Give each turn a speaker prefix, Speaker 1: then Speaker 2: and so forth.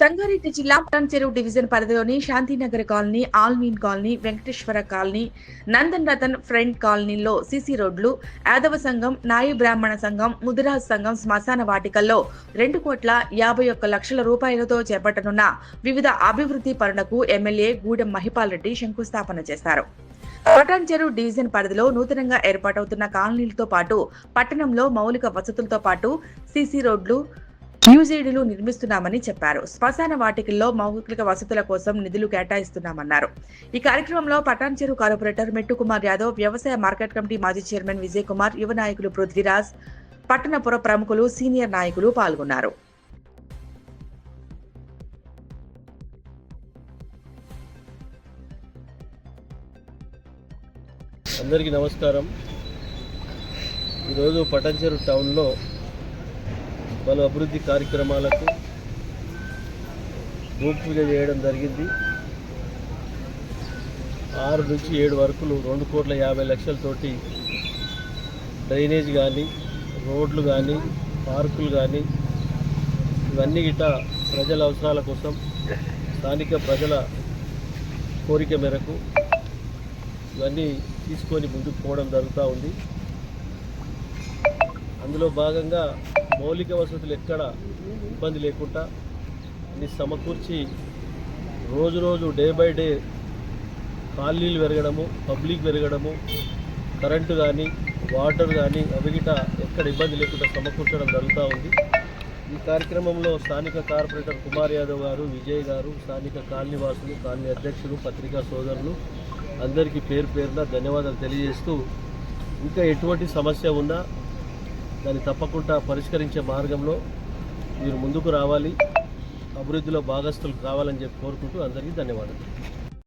Speaker 1: సంగారెడ్డి జిల్లా చెరువు డివిజన్ పరిధిలోని Shanthinagar colony Almeen colony Venkateswara colony Nandan Ratan front కాలనీలో సీసీ రోడ్లు యాదవ సంఘం నాయి బ్రాహ్మణ సంఘం ముదిరాజ్ సంఘం శ్మశాన వాటికల్లో రెండు కోట్ల యాభై ఒక్క లక్షల రూపాయలతో చేపట్టనున్న వివిధ అభివృద్ధి పనులకు ఎమ్మెల్యే గూడెం మహిపాల్ రెడ్డి శంకుస్థాపన చేశారు. పటాన్ చెరువు డివిజన్ పరిధిలో నూతనంగా ఏర్పాటవుతున్న కాలనీలతో పాటు పట్టణంలో మౌలిక వసతులతో పాటు సీసీ రోడ్లు యూజేడీలు నిర్మిస్తున్నామని చెప్పారు. శ్మశాన వాటికల్లో మౌలిక వసతుల కోసం నిధులు కేటాయిస్తున్నామన్నారు. ఈ కార్యక్రమంలో పటాన్చెరు కార్పొరేటర్ మెట్టు కుమార్ యాదవ్ వ్యవసాయ మార్కెట్ కమిటీ మాజీ చైర్మన్ విజయ్ కుమార్ యువ నాయకులు పృథ్వీరాజ్ పట్టణపుర ప్రముఖులు సీనియర్ నాయకులు పాల్గొన్నారు.
Speaker 2: అందరికీ నమస్కారం. ఈరోజు పటంచెరు టౌన్లో పలు అభివృద్ధి కార్యక్రమాలకు భూమి పూజ చేయడం జరిగింది. ఆరు నుంచి ఏడు వరకులు రెండు కోట్ల యాభై లక్షలతోటి డ్రైనేజ్ కానీ రోడ్లు కానీ పార్కులు కానీ ఇవన్నీ గిట్ట ప్రజల అవసరాల కోసం స్థానిక ప్రజల కోరిక మేరకు ఇవన్నీ తీసుకొని ముందుకు పోవడం జరుగుతూ ఉంది. అందులో భాగంగా మౌలిక వసతులు ఎక్కడ ఇబ్బంది లేకుండా అన్ని సమకూర్చి రోజు రోజు డే బై డే కాలనీలు పెరగడము పబ్లిక్ పెరగడము కరెంటు కానీ వాటర్ కానీ అవి గిట ఎక్కడ ఇబ్బంది లేకుండా సమకూర్చడం జరుగుతూ ఉంది. ఈ కార్యక్రమంలో స్థానిక కార్పొరేటర్ కుమార్ యాదవ్ గారు విజయ్ గారు స్థానిక కాలనీ వాసులు కాలనీ అధ్యక్షులు పత్రికా సోదరులు అందరికీ పేరు పేరున ధన్యవాదాలు తెలియజేస్తూ ఇంకా ఎటువంటి సమస్య ఉన్నా దాన్ని తప్పకుండా పరిష్కరించే మార్గంలో మీరు ముందుకు రావాలి. అభివృద్ధిలో భాగస్తులు కావాలని చెప్పి కోరుకుంటూ అందరికీ ధన్యవాదాలు.